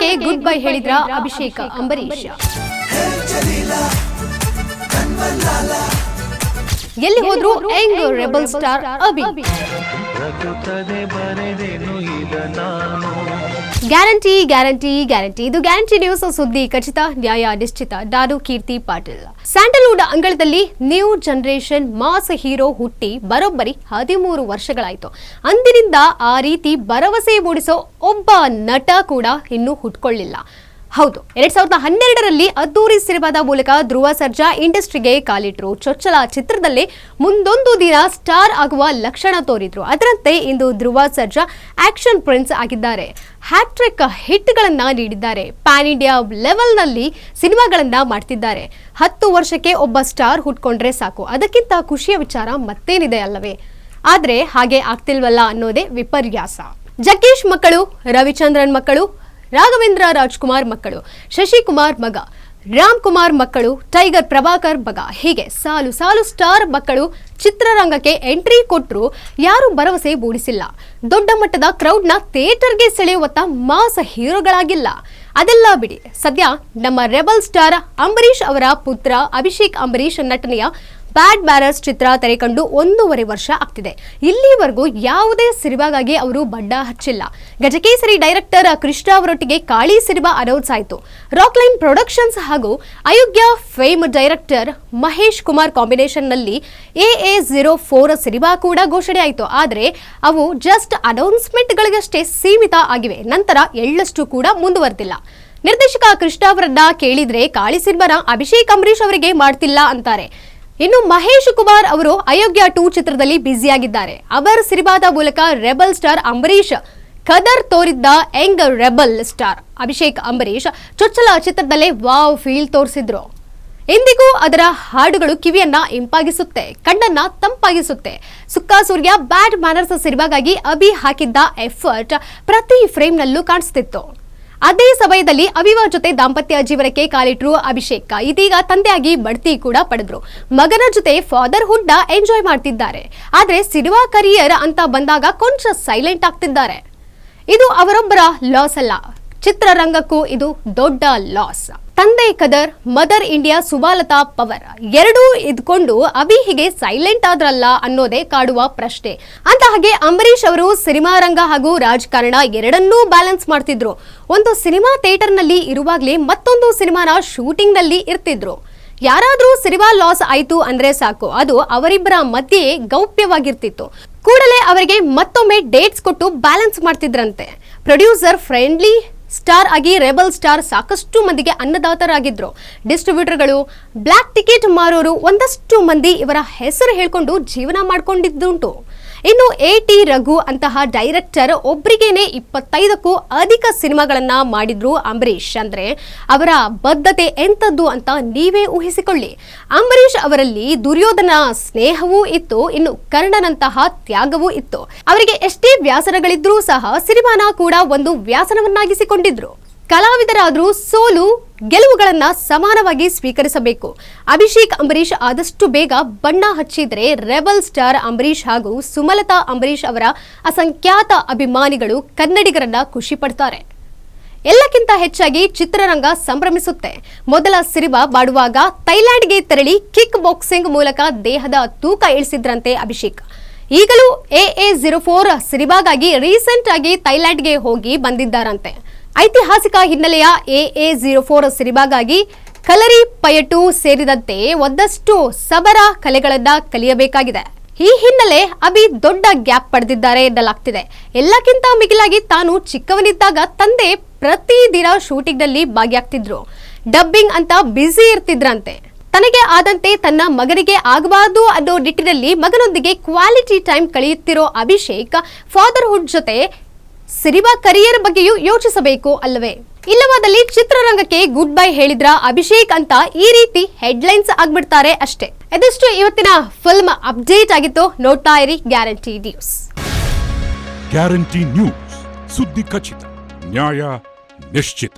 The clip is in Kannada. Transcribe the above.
ಚಿತ್ರರಂಗಕ್ಕೆ ಗುಡ್ ಬೈ ಹೇಳಿದ್ರ ಅಭಿಷೇಕ್ ಅಂಬರೀಶ್ ಎಲ್ಲಿ ಹೋದ್ರು young rebel star Abhi. Guarantee guarantee guarantee. ಇದು ಗ್ಯಾರಂಟಿ ನ್ಯೂಸ್ ಸುದ್ದಿ ಖಚಿತ ನ್ಯಾಯ ನಿಶ್ಚಿತ. ಡಾರು ಕೀರ್ತಿ ಪಾಟೀಲ್. ಸ್ಯಾಂಡಲ್ವುಡ್ ಅಂಗಳದಲ್ಲಿ ನ್ಯೂ ಜನರೇಷನ್ ಮಾಸ್ ಹೀರೋ ಹುಟ್ಟಿ ಬರೋಬ್ಬರಿ ಹದಿಮೂರು ವರ್ಷಗಳಾಯಿತು. ಅಂದಿನಿಂದ ಆ ರೀತಿ ಭರವಸೆ ಮೂಡಿಸೋ ಒಬ್ಬ ನಟ ಕೂಡ ಇನ್ನೂ ಹುಟ್ಕೊಳ್ಳಿಲ್ಲ. ಹೌದು. ಎರಡ್ ಸಾವಿರದ ಹನ್ನೆರಡರಲ್ಲಿ ಅದ್ದೂರಿ ಸಿನಿಮಾದ ಮೂಲಕ ಧ್ರುವ ಸರ್ಜಾ ಇಂಡಸ್ಟ್ರಿಗೆ ಕಾಲಿಟ್ರು. ಚೊಚ್ಚಲ ಚಿತ್ರದಲ್ಲಿ ಮುಂದೊಂದು ದಿನ ಸ್ಟಾರ್ ಆಗುವ ಲಕ್ಷಣ ತೋರಿದ್ರು. ಅದರಂತೆ ಇಂದು ಧ್ರುವ ಸರ್ಜಾ ಆಕ್ಷನ್ ಪ್ರಿನ್ಸ್ ಆಗಿದ್ದಾರೆ. ಹ್ಯಾಟ್ರಿಕ್ ಹಿಟ್ಗಳನ್ನ ನೀಡಿದ್ದಾರೆ. ಪ್ಯಾನ್ ಇಂಡಿಯಾ ಲೆವೆಲ್ನಲ್ಲಿ ಸಿನಿಮಾಗಳನ್ನ ಮಾಡ್ತಿದ್ದಾರೆ. ಹತ್ತು ವರ್ಷಕ್ಕೆ ಒಬ್ಬ ಸ್ಟಾರ್ ಹುಟ್ಕೊಂಡ್ರೆ ಸಾಕು. ಅದಕ್ಕಿಂತ ಖುಷಿಯ ವಿಚಾರ ಮತ್ತೇನಿದೆ ಅಲ್ಲವೇ? ಆದರೆ ಹಾಗೆ ಆಗ್ತಿಲ್ವಲ್ಲ ಅನ್ನೋದೇ ವಿಪರ್ಯಾಸ. ಜಗ್ಗೇಶ್ ಮಕ್ಕಳು, ರವಿಚಂದ್ರನ್ ಮಕ್ಕಳು ರಾಘವೇಂದ್ರ ರಾಜ್ಕುಮಾರ್ ಮಕ್ಕಳು, ಶಶಿಕುಮಾರ್ ಮಗ ರಾಮ್ ಕುಮಾರ್ ಮಕ್ಕಳು, ಟೈಗರ್ ಪ್ರಭಾಕರ್ ಮಗ. ಹೀಗೆ ಸಾಲು ಸಾಲು ಸ್ಟಾರ್ ಮಕ್ಕಳು ಚಿತ್ರರಂಗಕ್ಕೆ ಎಂಟ್ರಿ ಕೊಟ್ಟರು ಯಾರು ಭರವಸೆ ಮೂಡಿಸಿಲ್ಲ. ದೊಡ್ಡ ಮಟ್ಟದ ಕ್ರೌಡ್ನ ಥಿಯೇಟರ್ಗೆ ಸೆಳೆಯುವತ್ತ ಮಾಸ ಹೀರೋಗಳಾಗಿಲ್ಲ. ಅದೆಲ್ಲ ಬಿಡಿ. ಸದ್ಯ ನಮ್ಮ ರೆಬಲ್ ಸ್ಟಾರ್ ಅಂಬರೀಷ್ ಅವರ ಪುತ್ರ ಅಭಿಷೇಕ್ ಅಂಬರೀಷ್ ನಟನೆಯ ಬ್ಯಾಡ್ ಬ್ಯಾರರ್ಸ್ ಚಿತ್ರ ತೆರೆಕಂಡು ಒಂದೂವರೆ ವರ್ಷ ಆಗ್ತಿದೆ. ಇಲ್ಲಿವರೆಗೂ ಯಾವುದೇ ಸಿನಿಮಾಗಾಗಿ ಅವರು ಬಡ್ಡ ಹಚ್ಚಿಲ್ಲ. ಗಜಕೇಸರಿ ಡೈರೆಕ್ಟರ್ ಕೃಷ್ಣ ಅವರೊಟ್ಟಿಗೆ ಕಾಳಿ ಸಿನಿಮಾ ಅನೌನ್ಸ್ ಆಯಿತು. ರಾಕ್ಲೈನ್ ಪ್ರೊಡಕ್ಷನ್ಸ್ ಹಾಗೂ Ayogya fame director Mahesh Kumar ಕಾಂಬಿನೇಷನ್ನಲ್ಲಿ A A zero four cinema ಕೂಡ ಘೋಷಣೆ ಆಯಿತು. ಆದರೆ ಅವು ಜಸ್ಟ್ ಅನೌನ್ಸ್ಮೆಂಟ್ಗಳಿಗಷ್ಟೇ ಸೀಮಿತ ಆಗಿವೆ. ನಂತರ ಎಳ್ಳಷ್ಟು ಕೂಡ ಮುಂದುವರೆದಿಲ್ಲ. ನಿರ್ದೇಶಕ ಕೃಷ್ಣ ಅವರನ್ನ ಕೇಳಿದ್ರೆ ಕಾಳಿ ಸಿನಿಮಾನ ಅಭಿಷೇಕ್ ಅಂಬರೀಶ್ ಅವರಿಗೆ ಮಾಡ್ತಿಲ್ಲ ಅಂತಾರೆ. ಇನ್ನು ಮಹೇಶ್ ಕುಮಾರ್ ಅವರು ಅಯೋಗ್ಯ ಟೂ ಚಿತ್ರದಲ್ಲಿ ಬ್ಯುಸಿಯಾಗಿದ್ದಾರೆ. ಅವರ ಸಿನಿಮಾದ ಮೂಲಕ ರೆಬಲ್ ಸ್ಟಾರ್ ಅಂಬರೀಷ್ ಕದರ್ ತೋರಿದ್ದ young rebel star Abhishek Ambareesh ಚೊಚ್ಚಲ ಚಿತ್ರದಲ್ಲೇ ವಾವ್ ಫೀಲ್ ತೋರಿಸಿದ್ರು. ಇಂದಿಗೂ ಅದರ ಹಾಡುಗಳು ಕಿವಿಯನ್ನ ಇಂಪಾಗಿಸುತ್ತೆ, ಕಣ್ಣನ್ನ ತಂಪಾಗಿಸುತ್ತೆ. ಸುಕ್ಕ ಸೂರ್ಯ ಬ್ಯಾಡ್ ಮ್ಯಾನರ್ಸ್ ಸಿನಿಮಾಗಾಗಿ ಅಭಿ ಹಾಕಿದ್ದ ಎಫರ್ಟ್ ಪ್ರತಿ ಫ್ರೇಮ್ನಲ್ಲೂ ಕಾಣಿಸ್ತಿತ್ತು. ಅದೇ ಸಮಯದಲ್ಲಿ ಅವಿವಾ ಜೊತೆ ದಾಂಪತ್ಯ ಜೀವನಕ್ಕೆ ಕಾಲಿಟ್ರು ಅಭಿಷೇಕ್ ಇದೀಗ ತಂದೆಯಾಗಿ ಬಡ್ತಿ ಕೂಡ ಪಡೆದ್ರು. ಮಗನ ಜೊತೆ ಫಾದರ್ಹುಡ್ನ ಎಂಜಾಯ್ ಮಾಡ್ತಿದ್ದಾರೆ. ಆದ್ರೆ ಸಿನಿಮಾ ಕರಿಯರ್ ಅಂತ ಬಂದಾಗ ಕೊಂಚ ಸೈಲೆಂಟ್ ಆಗ್ತಿದ್ದಾರೆ. ಇದು ಅವರೊಬ್ಬರ ಲಾಸ್ ಅಲ್ಲ. ಚಿತ್ರರಂಗಕ್ಕೂ ಇದು ದೊಡ್ಡ ಲಾಸ್ ತಂದೆ ಕದರ್ ಮದರ್ ಇಂಡಿಯಾ ಸುಮಾಲತಾ ಪವರ್. ಎರಡೂ ಇದ್ಕೊಂಡು ಅಭಿ ಹೀಗೆ ಸೈಲೆಂಟ್ ಆದ್ರಲ್ಲ ಅನ್ನೋದೇ ಕಾಡುವ ಪ್ರಶ್ನೆ. ಅಂತ ಹಾಗೆ ಅಂಬರೀಷ್ ಅವರು ಸಿನಿಮಾ ರಂಗ ಹಾಗೂ ರಾಜಕಾರಣ ಎರಡನ್ನೂ ಬ್ಯಾಲೆನ್ಸ್ ಮಾಡ್ತಿದ್ರು. ಒಂದು ಸಿನಿಮಾ ಥಿಯೇಟರ್ನಲ್ಲಿ ಇರುವಾಗಲೇ ಮತ್ತೊಂದು ಸಿನಿಮಾನ ಶೂಟಿಂಗ್ನಲ್ಲಿ ಇರ್ತಿದ್ರು. ಯಾರಾದರೂ ಸಿನಿಮಾ ಲಾಸ್ ಆಯ್ತು ಅಂದ್ರೆ ಸಾಕು. ಅದು ಅವರಿಬ್ಬರ ಮಧ್ಯೆ ಗೌಪ್ಯವಾಗಿರ್ತಿತ್ತು. ಕೂಡಲೇ ಅವರಿಗೆ ಮತ್ತೊಮ್ಮೆ ಡೇಟ್ಸ್ ಕೊಟ್ಟು ಬ್ಯಾಲೆನ್ಸ್ ಮಾಡ್ತಿದ್ರಂತೆ. ಪ್ರೊಡ್ಯೂಸರ್ ಫ್ರೆಂಡ್ಲಿ ಸ್ಟಾರ್ ಆಗಿ ರೆಬಲ್ ಸ್ಟಾರ್ ಸಾಕಷ್ಟು ಮಂದಿಗೆ ಅನ್ನದಾತರಾಗಿದ್ರು. ಡಿಸ್ಟ್ರಿಬ್ಯೂಟರ್ಗಳು ಬ್ಲ್ಯಾಕ್ ಟಿಕೆಟ್ ಮಾರೋರು ಒಂದಷ್ಟು ಮಂದಿ ಇವರ ಹೆಸರು ಹೇಳ್ಕೊಂಡು ಜೀವನ ಮಾಡ್ಕೊಂಡಿದ್ದುಂಟು. ಇನ್ನು ಎ ಟಿ ರಘು ಅಂತಹ ಡೈರೆಕ್ಟರ್ ಒಬ್ರಿಗೇನೆ ಇಪ್ಪತ್ತೈದಕ್ಕೂ ಅಧಿಕ ಸಿನಿಮಾಗಳನ್ನ ಮಾಡಿದ್ರು ಅಂಬರೀಷ್. ಅಂದ್ರೆ ಅವರ ಬದ್ಧತೆ ಎಂಥದ್ದು ಅಂತ ನೀವೇ ಊಹಿಸಿಕೊಳ್ಳಿ. ಅಂಬರೀಷ್ ಅವರಲ್ಲಿ ದುರ್ಯೋಧನ ಸ್ನೇಹವೂ ಇತ್ತು, ಇನ್ನು ಕರ್ಣನಂತಹ ತ್ಯಾಗವೂ ಇತ್ತು. ಅವರಿಗೆ ಎಷ್ಟೇ ವ್ಯಾಸನಗಳಿದ್ರೂ ಸಹ ಸಿನಿಮಾನ ಕೂಡ ಒಂದು ವ್ಯಾಸನವನ್ನಾಗಿಸಿಕೊಂಡಿದ್ರು. ಕಲಾವಿದರಾದ್ರೂ ಸೋಲು ಗೆಲುವುಗಳನ್ನ ಸಮಾನವಾಗಿ ಸ್ವೀಕರಿಸಬೇಕು. ಅಭಿಷೇಕ್ ಅಂಬರೀಷ್ ಆದಷ್ಟು ಬೇಗ ಬಣ್ಣ ಹಚ್ಚಿದ್ರೆ ರೆಬಲ್ ಸ್ಟಾರ್ ಅಂಬರೀಷ್ ಹಾಗೂ ಸುಮಲತಾ ಅಂಬರೀಷ್ ಅವರ ಅಸಂಖ್ಯಾತ ಅಭಿಮಾನಿಗಳು ಕನ್ನಡಿಗರನ್ನ ಖುಷಿ ಎಲ್ಲಕ್ಕಿಂತ ಹೆಚ್ಚಾಗಿ ಚಿತ್ರರಂಗ ಸಂಭ್ರಮಿಸುತ್ತೆ. ಮೊದಲ ಸಿರಿವ ಬಾಡುವಾಗ ಥೈಲ್ಯಾಂಡ್ಗೆ ತೆರಳಿ ಕಿಕ್ ಬಾಕ್ಸಿಂಗ್ ಮೂಲಕ ದೇಹದ ತೂಕ ಇಳಿಸಿದ್ರಂತೆ ಅಭಿಷೇಕ್. ಈಗಲೂ ಎ ಎ ಜೀರೋ ಫೋರ್ ಸಿರಿಬಾಗಾಗಿ ರೀಸೆಂಟ್ ಆಗಿ ಥೈಲ್ಯಾಂಡ್ಗೆ ಹೋಗಿ ಬಂದಿದ್ದಾರಂತೆ. ಐತಿಹಾಸಿಕ ಹಿನ್ನೆಲೆಯ ಎ ಎ ಜೀರೋ ಫೋರ್ ಸಿನಿಮಾಗಾಗಿ ಕಲರಿ ಪಯಟು ಸೇರಿದಂತೆ ಒಂದಷ್ಟು ಸಬರ ಕಲೆಗಳನ್ನ ಕಲಿಯಬೇಕಾಗಿದೆ. ಈ ಹಿನ್ನೆಲೆ ಅಭಿ ದೊಡ್ಡ ಗ್ಯಾಪ್ ಪಡೆದಿದ್ದಾರೆ ಎನ್ನಲಾಗ್ತಿದೆ. ಎಲ್ಲಕ್ಕಿಂತ ಮಿಗಿಲಾಗಿ ತಾನು ಚಿಕ್ಕವನಿದ್ದಾಗ ತಂದೆ ಪ್ರತಿದಿನ ಶೂಟಿಂಗ್ನಲ್ಲಿ ಭಾಗಿಯಾಗ್ತಿದ್ರು. ಡಬ್ಬಿಂಗ್ ಅಂತ ಬ್ಯುಸಿ ಇರ್ತಿದ್ರಂತೆ. ತನಗೆ ಆದಂತೆ ತನ್ನ ಮಗನಿಗೆ ಆಗಬಾರದು ಅನ್ನೋ ನಿಟ್ಟಿನಲ್ಲಿ ಮಗನೊಂದಿಗೆ ಕ್ವಾಲಿಟಿ ಟೈಮ್ ಕಳೆಯುತ್ತಿರೋ ಅಭಿಷೇಕ್ ಫಾದರ್ಹುಡ್ ಜೊತೆ ಸಿನಿಮಾ ಕರಿಯರ್ ಬಗ್ಗೆಯೂ ಯೋಚಿಸಬೇಕು ಅಲ್ಲವೇ? ಇಲ್ಲವಾದಲ್ಲಿ ಚಿತ್ರರಂಗಕ್ಕೆ ಗುಡ್ ಬೈ ಹೇಳಿದ್ರ ಅಭಿಷೇಕ್ ಅಂತ ಈ ರೀತಿ ಹೆಡ್ಲೈನ್ಸ್ ಆಗ್ಬಿಡ್ತಾರೆ ಅಷ್ಟೇ. ಇದಿಷ್ಟು ಇವತ್ತಿನ ಫಿಲ್ಮ್ ಅಪ್ಡೇಟ್ ಆಗಿತ್ತು. ನೋಡ್ತಾ ಇರಿ ಗ್ಯಾರಂಟಿ ನ್ಯೂಸ್ ಗ್ಯಾರಂಟಿ ನ್ಯೂಸ್ ಸುದ್ದಿ ಖಚಿತ, ನ್ಯಾಯ ನಿಶ್ಚಿತ.